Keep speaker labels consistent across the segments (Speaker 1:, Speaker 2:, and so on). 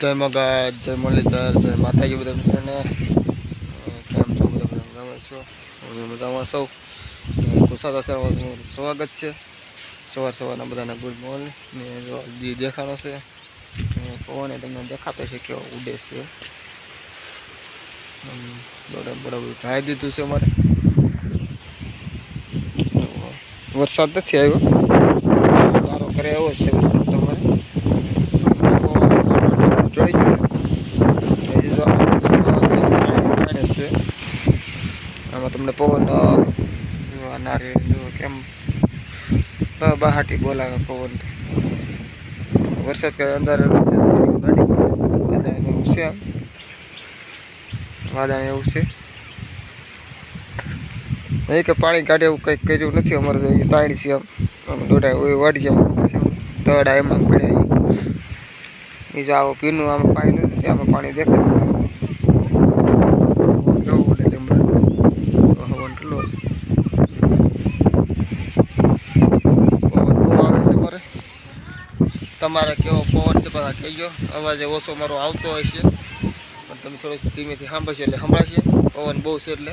Speaker 1: જય મગા જય મુરલીધર, જય માતાજી બધા મિત્રોને. કેમ છો બધા બધા મજામાં છો? હું મજામાં સૌ. કુસાદા આશ્રમમાં સ્વાગત છે. સવાર સવારના બધાને ગુડ મોર્નિંગ. ને જો દેખાણો છે પવન તમને દેખાતો છે કેવો ઉડે છે. બરાબર ઢાઈ દીધું છે અમારે. વરસાદ નથી આવ્યો. સારો કરે એવો છે વરસાદ તમારે જોઈ જઈએ હજી જો આમાં વરસાદમાં પાણી છે આમાં તમને પવન નારે, જો કેમ બહાટી બોલાવે પવન. વરસાદ કે અંદર વાદળ એવું છે વાદળ એવું છે. નહીં કે પાણી કાઢે એવું કંઈક કર્યું નથી અમારે તો તાણી છે આમ. દોડા હોય વાડી ગયા દડા એમાં પડ્યા એ આવો પીનું આમાં પાણી નથી, આમાં પાણી દેખાય કેવું ઉડે લીમડા હવન ઠલો પવન બહુ આવે છે મારે તમારે કેવો પવન છે પાછા કહેજો અવાજ ઓછો મારો આવતો હોય છે. પણ તમે થોડુંક ધીમેથી સાંભળશો એટલે સંભળાશે. પવન બહુ છે એટલે.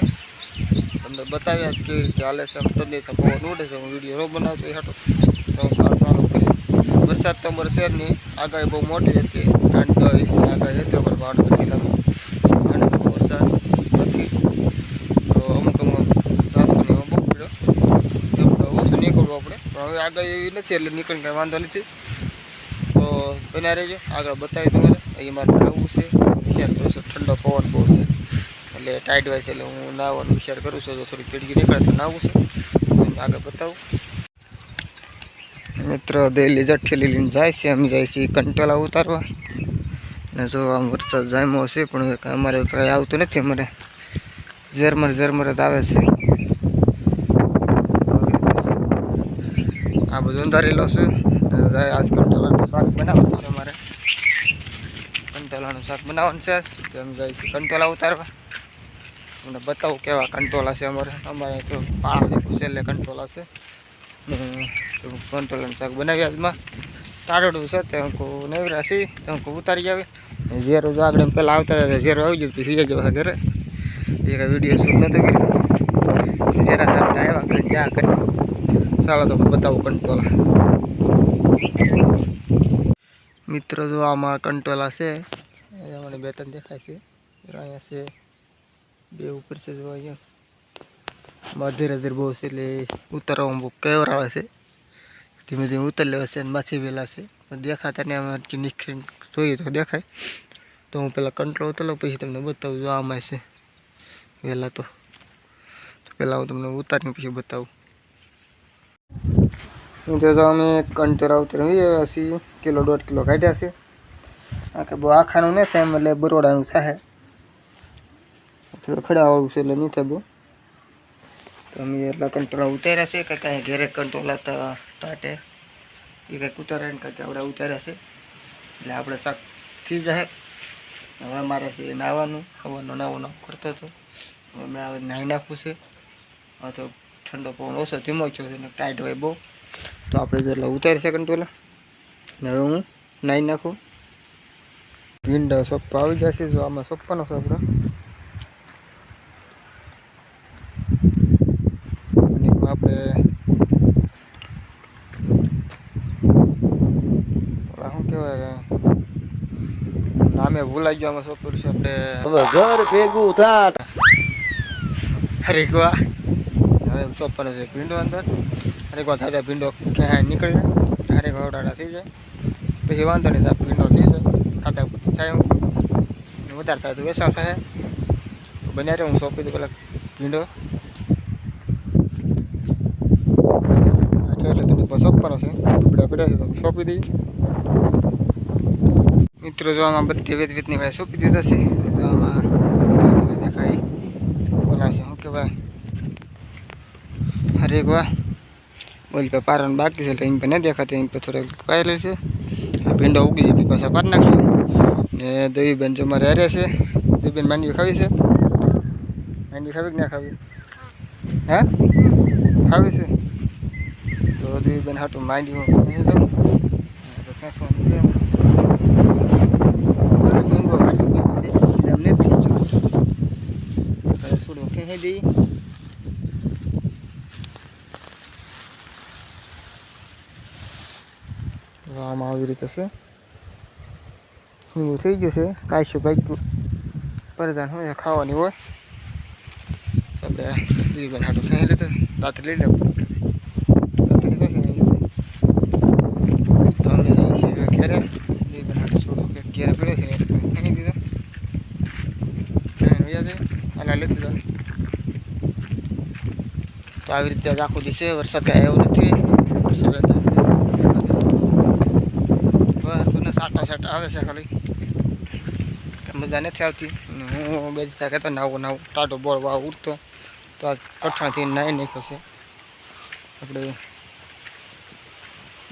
Speaker 1: તમને બતાવ્યા કેવી રીતે હાલે છે. તમને પવન ઉડે છે. હું વીડિયો ન બનાવતો એ હાટો. તો ચાલુ કરી વરસાદ તો અમારા શહેરની આગાહી બહુ મોટી હતી. આઠ દસ ઇંચની આગાહી હતી અમારે ભાવનગર જિલ્લામાં. અને વરસાદ નથી. તો અમુક અમુક રાજકોટમાં બહુ પડ્યો. ઓછું નીકળવું આપણે. પણ હવે આગાહી એવી નથી એટલે નીકળીને વાંધો નથી. તો બન્યા રહેજો. આગળ બતાવી તમારે. અહીં મારે નાવું છે. હોશિયાર કરું છું, ઠંડો પવન બહુ છે. એટલે ટાઈટ છે એટલે હું નાવાનો હોશિયાર કરું છું. જો થોડી ચીડકી નીકળે તો નાવું છે. આગળ બતાવું. મિત્ર દેલી જઠ્ઠી લઈને જાય છે. અમે જાય છે કંટોલા ઉતારવા. ને જો આમ વરસાદ જામ્યો છે, પણ અમારે કંઈ આવતું નથી અમારે. ઝરમર ઝરમર જ આવે છે. આ બધું અંધારેલો છે. જાય આજ કંટોલાનું શાક બનાવવાનું છે અમારે. કંટોલાનું શાક બનાવવાનું છે તો અમે જાય છે કંટોલા ઉતારવા. તમને બતાવું કેવા કંટોલા છે અમારે. અમારે તો પાણી છેલ્લે કંટોલા છે. કંટોલાનું શાક બનાવી આજમાં ટાળડું છે, તે અંકુ નેવરા છે. તે અંકુ ઉતારી આવે. ઝેરો જો આગળ પહેલાં આવતા હતા ઝેરો આવી ગયું, પછી સુઈ જવા ઘરે. એ કાંઈ વીડિયો શૂટ નહોતો કર્યો. ઝેરા સાહેબ આવ્યા જ્યાં કરી. ચાલો તો બતાવું કંટોલા. મિત્રો જો આમાં કંટોલા છે મને બે ત્રણ દેખાય છે. અહીંયા છે. બે ઉપર છે જો અહીંયા. ધીરે ધીરે બહુ છે એટલે ઉતારવામાં બહુ કેવર આવે છે. ધીમે ધીમે ઉતર લેવા છે અને માછી વહેલા છે. દેખાતા ને આમાં નીકળી જોઈએ તો દેખાય. તો હું પહેલાં કંટ્રોલ ઉતરલો પછી તમને બતાવું જો આમાં છે. વહેલા તો. પહેલાં હું તમને ઉતારીને પછી બતાવું. મિત્રો તો અમે કંટોરા ઉતરી અસી કિલો દોઢ કિલો કાઢ્યા છે. આ કે બહુ આખાનું નહીં થાય એટલે બરોડાનું થાય. થોડું ખડાવાળું છે એટલે નહીં થાય બહુ. તો અમે એટલા કંટ્રોલા ઉતાર્યા છે કે કાંઈ ઘેરે કંટ્રોલા ટાટે. એ કંઈક ઉતારે ને કંઈક આપણે ઉતાર્યા છે. એટલે આપણે શાક થઈ જાય. હવે મારે છે નાવાનું, હવાનો નાવો નાવ કરતો હતો. હવે મેં હવે નાહી નાખવું છે. હવે તો ઠંડો પવન ઓછો ધીમો છે ને ટાઈટ હોય બહુ. તો આપણે જો એટલે ઉતારી છે કંટ્રોલા ને હવે હું નાહી નાખું. વિન્ડો સોપ્પા આવી જશે જો આમાં સોપ્પાનો આપણે. અને આપણે શું કહેવાય નામે ભૂલાઈ ગયો આમાં સોપર છે આપણે.
Speaker 2: ઘર ભેગું અરે
Speaker 1: વાહ હવે સોપર છે વિન્ડો અંદર. હરીકવા થાય ત્યાં ભીંડો ક્યાંય નીકળી જાય, હરેક ઉડાડા થઈ જાય. પછી વાંધો નહીં થાય ભીંડો થઈ જાય. ખાતા થાય વધારે થાય તો વેસા થાય. બન્યા રહે હું સોંપી દઉં પેલા ભીંડો. એટલે તમને પણ સોંપવાનો છે. ટુકડા પડ્યા છે સોંપી દઈએ મિત્રો, જો બધી વેત વેતની વાળા સોંપી દીધા છે જો આમાં દેખાય. બોલા છે શું કહેવાય? હરેક વા ઓલ પે પારણ બાકી છે, એટલે એમ પે ન દેખાતી, એમ પે થોડેક પાયેલી છે. ભીંડો ઉગી છે પાછા પાર નાખશું. ને દેવીબેન જો મારે હારે છે દેવીબેન માંડવી ખાવી છે? માંડવી ખાવી કે ના ખાવી? હે? ખાવી છે? તો દેવીબેન હાટું માંડવી ખેંચવાનું નથી દઈએ દઈ તો આમાં આવી રીતે છે એવું થઈ ગયું છે કાંઈ ભાઈ પરદાન હોય ખાવાની હોય તો આપણે બીજી બેન હાટું ખાઈ લીધું દાંત લઈ લેવું દાંત લીધો છે નહીં તો અમે જઈએ છીએ ઘેરે બીજી બેન હાટું છોડો કે ઘેરે પડ્યો છે ને એટલે ખાઈ દીધો ખાઈને વયા જાય આના લેતી જાવ તો આવી રીતે આજ આખો દિવસે વરસાદ કાંઈ આવ્યો નથી વરસાદ હતો. બસ તો ને સાટા સાટા આવે છે ખાલી. મજા નથી આવતી હું બે દિવસ કહેતો નાવું નાવું. ટાટો બોળ વાવ ઉઠતો તો આ કઠણથી નાહી નાખ્યો છે. આપણે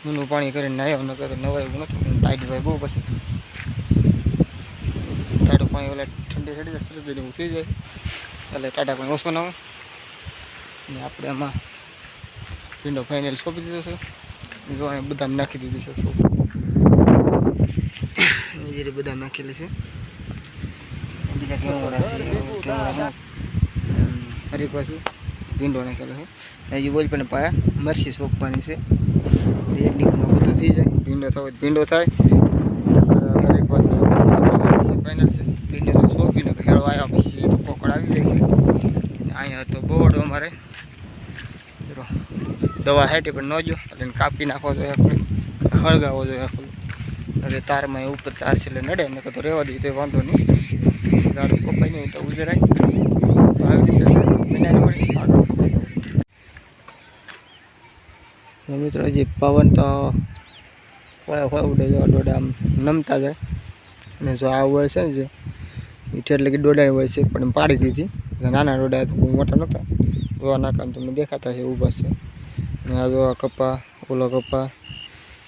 Speaker 1: મીનું પાણી કરીને નાહ્યો ન તો નવાય નથી ટાઈટ ભાઈ બહુ પછી. ટાટું પાણી ઓલા ઠંડી ચડી જાય તરત એવું થઈ જાય. એટલે ટાટા પાણી ઓછો નાવું અને આપણે આમાં વિન્ડો ફાઇનલ સોંપી દીધો છે. જો બદામ નાખી દીધી છે સોપ. જીરે બધા નાખેલી છે. બીજા કેવડા છે કેવડા ભીંડો નાખેલો છે. હજી બોલ પણ પાયા મરસી સોંપવાની છે. એક ડીકમાં બધું થઈ જાય ભીંડો થવો ભીંડો થાય. ફાઇનલ છે ભીંડો સોંપીને ખેડો આવ્યા પછી તો કોકડ આવી જાય છે. અહીંયા તો બોર્ડ અમારે. દવા હેઠી પણ ન જો એટલે કાપી નાખવો જોઈએ આપણે હળગાવવો જોઈએ એટલે તારમાં એ ઉપર તાર છે એટલે નડે ને તો રહેવા દઈએ તો વાંધો નહીં. ગાડું કપાઈ નહીં તો ઉજરાય તો મિત્રો, હજી પવન તો હોય હોય ઉડે જો દોડા આમ નમતા જાય. અને જો આ હોય છે ને જે એટલે કે દોડાની હોય છે, પણ પાડી દીધી. નાના દોડા તો બહુ મોટા નહોતા જોવા નાકામ તમને દેખાતા છે ઊભા છે. અને આ જો કપા ઓલો કપા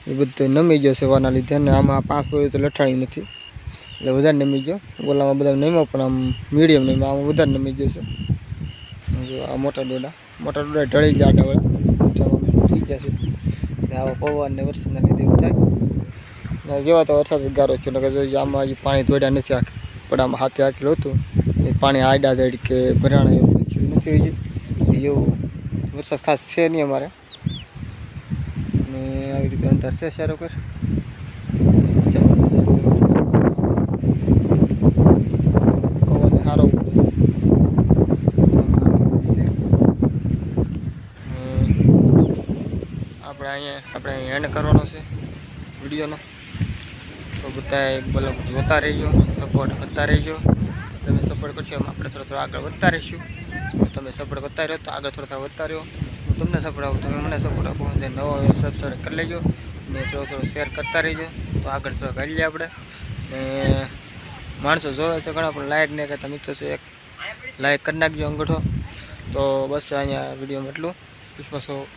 Speaker 1: એ બધું નમી ગયો છે વાના લીધે અને આમાં પાંચ પોઈ તો લઠાણી નથી. એટલે વધારે નમી ગયો. ઓલામાં બધા નમ્યો પણ આમ મીડિયમ નમ્યો. આમાં વધારે નમી ગયો છે. આ મોટા ડોડા મોટા ડોડા ઢળી ગયા આડાવાળા થઈ ગયા છે. એટલે આવા પવન ને વરસાદના જેવા તો વરસાદ ગારો છો કે આમાં હજી પાણી ધોડ્યા નથી આખે પણ આમાં હાથે આખેલું હતું. એ પાણી આડા દડ કે ભરાણા એવું નથી હજી. એવું વરસાદ ખાસ છે નહીં અમારે. આવી રીતે અંતર છે, સારો કર. પવન સારો આપણે અહીંયા, આપણે એન્ડ કરવાનો છે વિડીયોનો. તો બધા બ્લોગ જોતા રહેજો સપોર્ટ કરતા રહેજો. તમે સપોર્ટ કરશો એમ આપણે થોડો થોડો આગળ વધતા રહીશું. તમે સપોર્ટ કરતા રહ્યો તો આગળ થોડા થોડો વધતા રહ્યો. તમને સપોર્ટ આપું તમે મને સપોર્ટ આપો. જે નવો સબસ્ક્રાઈબ કરી લેજો. ને થોડો થોડો શેર કરતા રહેજો. તો આગળ થોડો કરી લઈએ આપણે. ને માણસો જોવે છે ઘણા, પણ લાયક નહીં કરતા મિત્રો છે એક. લાયક કરી નાખજો અંગૂઠો. તો બસ અહીંયા વિડીયોમાં એટલું. વિશ્વાસો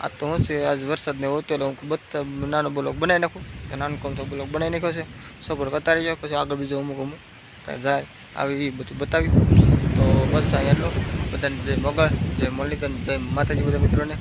Speaker 1: આ તો હું છે, આજ વરસાદ ને હોતો એટલે હું બધા નાનો બ્લોક બનાવી નાખું. નાનો કોમ તો બ્લોક બનાવી નાખ્યો છે. સપોર્ટ કરતા રહીજો. પછી આગળ બીજો અમુક અમુક. જાય. આવી એ બધું બતાવી. તો બસ અહીંયા એટલું. બધાને જય મગળ જય મુરલીધર જય માતાજી બધા મિત્રોને.